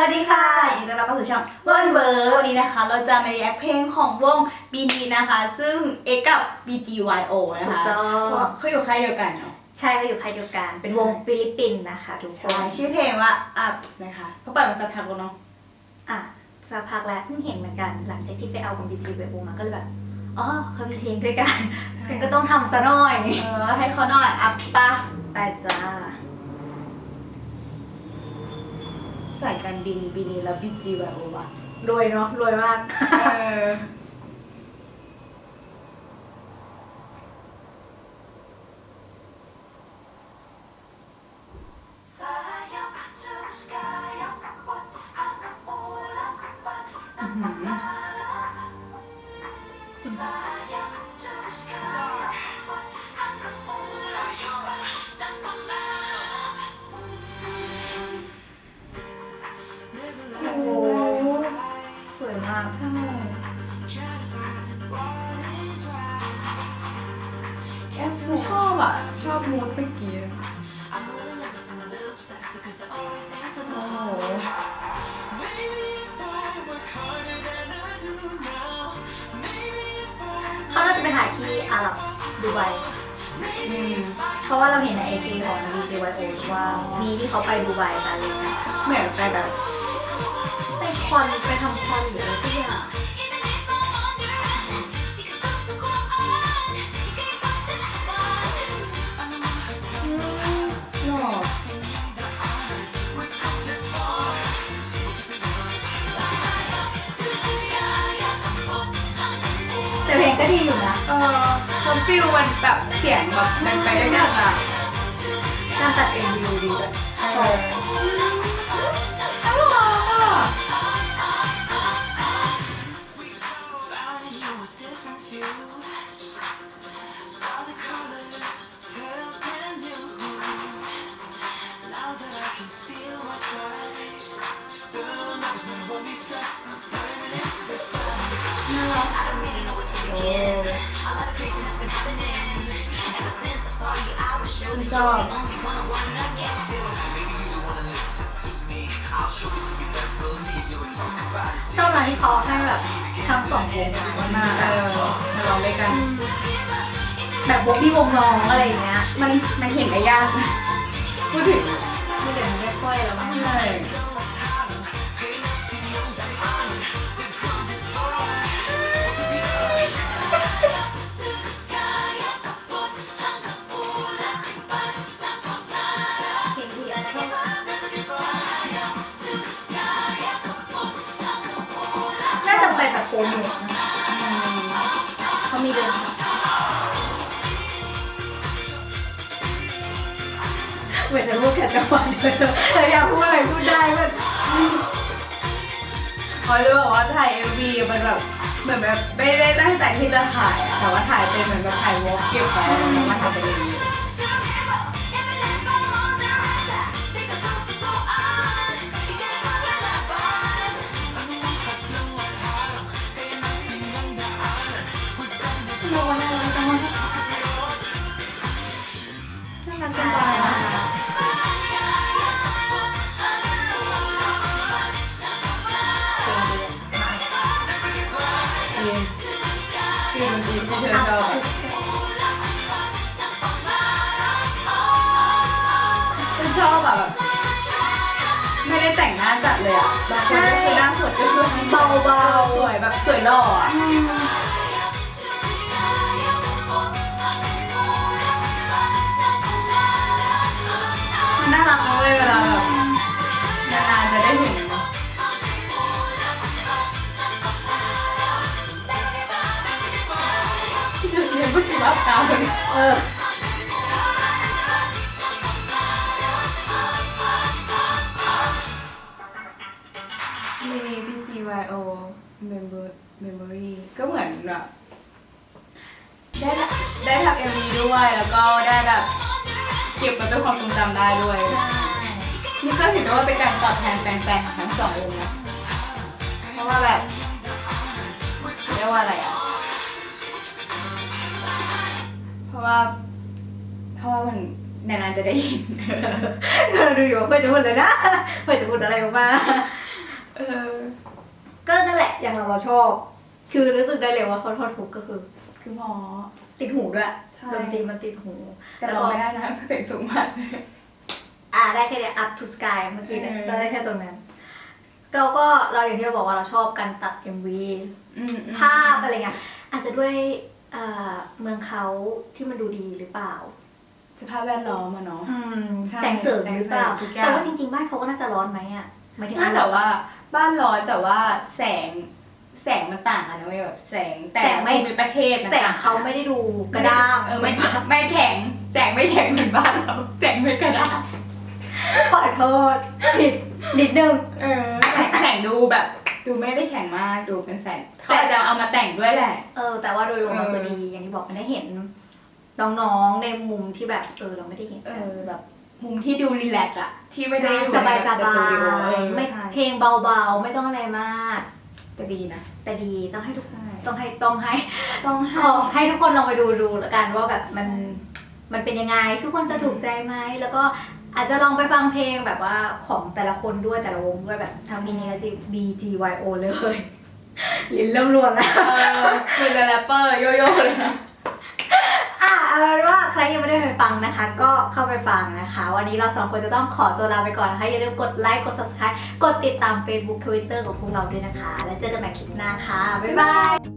วัสดีค่ะยินดีต้อนรับเข้าสู่ช่องเวิร์นเวิร์วันนี้นะคะ เราจะมา react เพลงของวง BD นะคะ ซึ่ง เอกกับ BGYO นะถูกคะต้องเพราะเขาอยู่ค่ายเดียวกันเนาะ ใช่เขาอยู่ค่ายเดียวกัน เป็นวงใช่ฟิลิปปินส์นะคะทุกคใช่นชื่อเพลงว่า Up นะคะเขาปล่อยมาสักพักแล้วเนาะ อะสักพักแล้วเพิ่งเห็นเหมือนกัน หลังจากที่ไปเอาของบีทีไปบูมาก็เลยแบบอ๋อเขามีเพลงด้วยกันงั้นก็ต้องทำซะหน่อย เออให้เขาหน่อย Up ปะไปจ้า สายการบิน BD แล้ว BGYO วะรวยเนาะรวยมาก เออ ใช่แอฟชอบอะ ชอบมูดเมื่อกี้โอ้โหเขาน่าจะไปถ่ายที่อาหรับดูไบอืมเพราะว่าเราเห็นในไอจีของ BJYO ว่ามีที่เขาไปดูไบกันเลยนะเหมือนไปแบบ คอนไปทำคอนหรืออะไรที่อย่างหล่อแต่เพลงก็ดีอยู่นะเออเขาฟิลมันแบบเสียงแบบมันไปด้วยกันอะการตัดเอ็มวีดีด้วยเออ ชอบชอบร้านที่เขาให้แบบทั้งสองวงมาเออมาลองด้วยกัน แบบวงพี่วงน้องอะไรอย่างเงี้ย มันมันเห็นได้ยากนะพูดถึงไม่เดี๋ยวนี้ไม่ค่อยแล้วมั้งใช่ ป็นแบบโปรโมทนะอืมเขามีเดินค่ะเหมือนจะพูดแค่จังหวะเดียวแต่อยากพูดอะไรพูดได้มันเขาเลยบอกว่าถ่าย MV มันแบบเหมือนแบบไม่ได้ตั้งใจที่จะถ่ายอะแต่ว่าถ่ายเป็นเหมือนแบบถ่ายวอล์กเก็บไว้แล้วมาทำเป็นรีวิ วน่ารักจังเลยน่ารักจังเลยนะจริงคือดนตรีที่เธอชอบฉันชอบแบบไม่ได้แต่งหน้าจัดเลยอะบางคนก็คือหน้าสดก็คือเบาๆสวยแบบสวยหล่ออะมั น่ารักมากเลยเวลาแบบนานๆจะได้เห็นเนาะเดี๋ยวเพิ่งรับตาเลยเออมี BGYO Member Memory ก็เหมือนแบบได้ได้ทำเอ็มวีด้วยแล้วก็ได้แบบ ก็บมาเป็นความทรงจำได้ด้วยนี่ก็ถือได้ว่าเป็นการตอบแทนแฟนๆของทั้งสองวงนะ เพราะว่าแบบเรียกว่าอะไรอะ เพราะว่าเพราะว่ามันนานๆจะได้ยินเราดูอยู่ว่าเพื่อนจะพูดอะไรนะเพื่อนจะพูดอะไรออกมาเออก็นั่นแหละอย่างเราเราชอบ คือรู้สึกได้เลยว่าเขาทอดทุกก็คือ คือหมอ ติดหูด้วยใช่ ดนตรีมันติดหู แต่เราไม่ได้นะเสียงสูงมาก อ่าได้แค่เนี้ย up to sky เมื่อกี้เนี่ยเออ ได้แค่ตรงนั้นเราก็เราอย่างที่เราบอกว่าเราชอบการตัด MV อืมภาพอะไรเงี้ยอาจจะด้วยเอ่อเมืองเขาที่มันดูดีหรือเปล่า สภาพแวดล้อมอะเนาะ อืมใช่แสงเสริมหรือเปล่าแสงเสริมทุกอย่าง แต่ว่าจริงๆบ้านเขาก็น่าจะร้อนไหมอะหมายถึงไม่อะแต่ว่าบ้านร้อนแต่ว่าแสง แสงมันต่างกันนะเว้ยแบบแสงแต่ละภูมิประเทศมันแสงต่างกันเขาไม่ได้ดูกระด้างเออไม่ไม่แข็ง แสงไม่แข็งเหมือนบ้านเราแสงไม่กระด้างขอโทษผิดนิดนึง เออแสงแสงดูแบบ ดูไม่ได้แข็งมากดูเป็นแสงเขาอาจจะเอามาแต่งด้วยแหละ เออ แต่ว่าโดยรวมมันเออคือดี อย่างที่บอกมันได้เห็นน้องๆในมุมที่แบบเออเราไม่ได้เห็นเอกันอแบบมุมที่ดูรีแลกซ์อะที่ไม่ได้อยู่สบายในสแบบบาตูดิโอเออไม่ใช่เพลงเบาๆ ไม่ต้องอะไรมาก แต่ดีนะ แต่ดีต้องให้ทุกใช่ ต้องให้ต้องให้ต้องขให้อให้ทุกคนลองไปดูดูแล้วกันว่าแบบมันมันเป็นยังไง ทุกคนจะถูกใจไหมแล้วก็อาจจะลองไปฟังเพลงแบบว่าของแต่ละคนด้วยแต่ละวงด้วยแบบทางมินิก็จะ B G Y O เลย ลิ้นเริ่มรวนแล้ว เออคือแต่แรปเปอร์โยโย่เลยนะอะ เอาเป็นว่าใครยังไม่ได้ไปฟังนะคะ ก็เข้าไปฟังนะคะ วันนี้เราสองคนจะต้องขอตัวลาไปก่อนนะคะ อย่าลืมกดไลค์กด subscribe กดติดตาม Facebook Twitter ของพวกเราด้วยนะคะ แล้วเจอกันใหม่คลิปหน้าค่ะ บ๊ายบาย